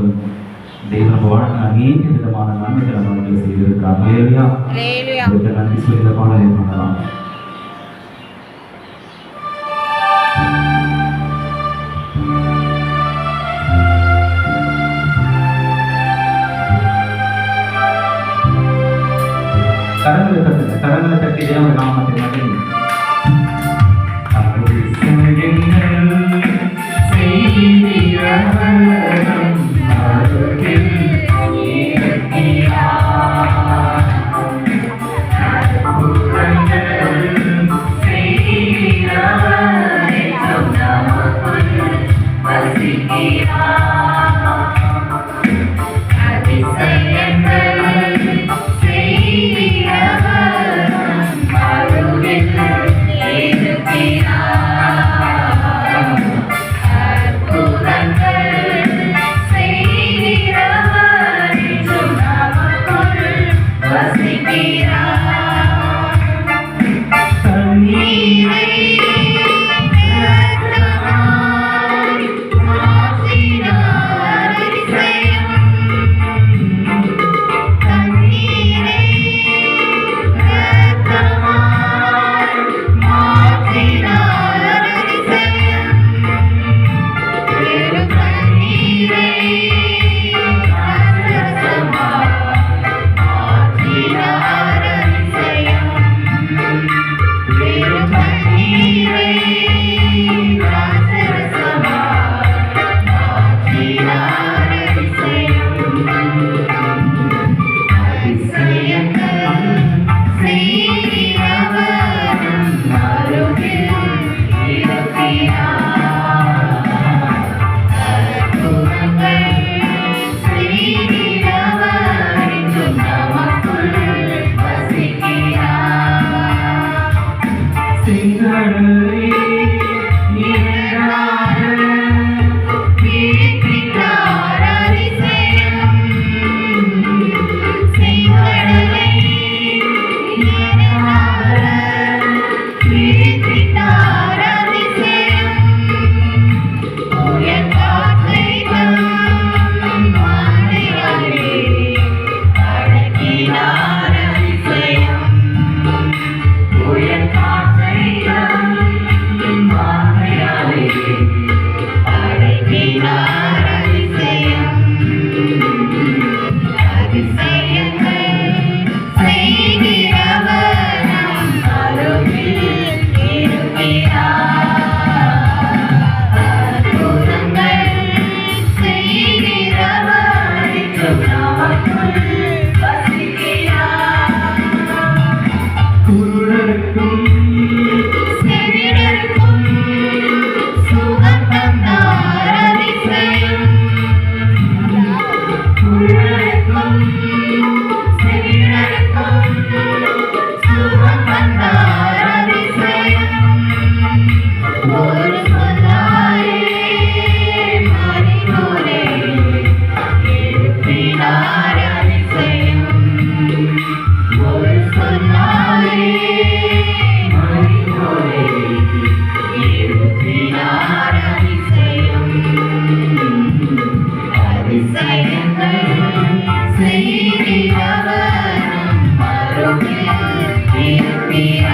முழுவதும் தெய்வம் வாழ்க்கை அநேக விதமான நன்மைகளை நமக்கு செய்திருக்கார் இல்லையா. அவருக்கு நன்றி சொல்லி இந்த பாடலை பண்ணலாம். கரங்களை தட்டுங்க கரங்களை தட்டி தேவன் நாமத்தை Mira. Thank you. You.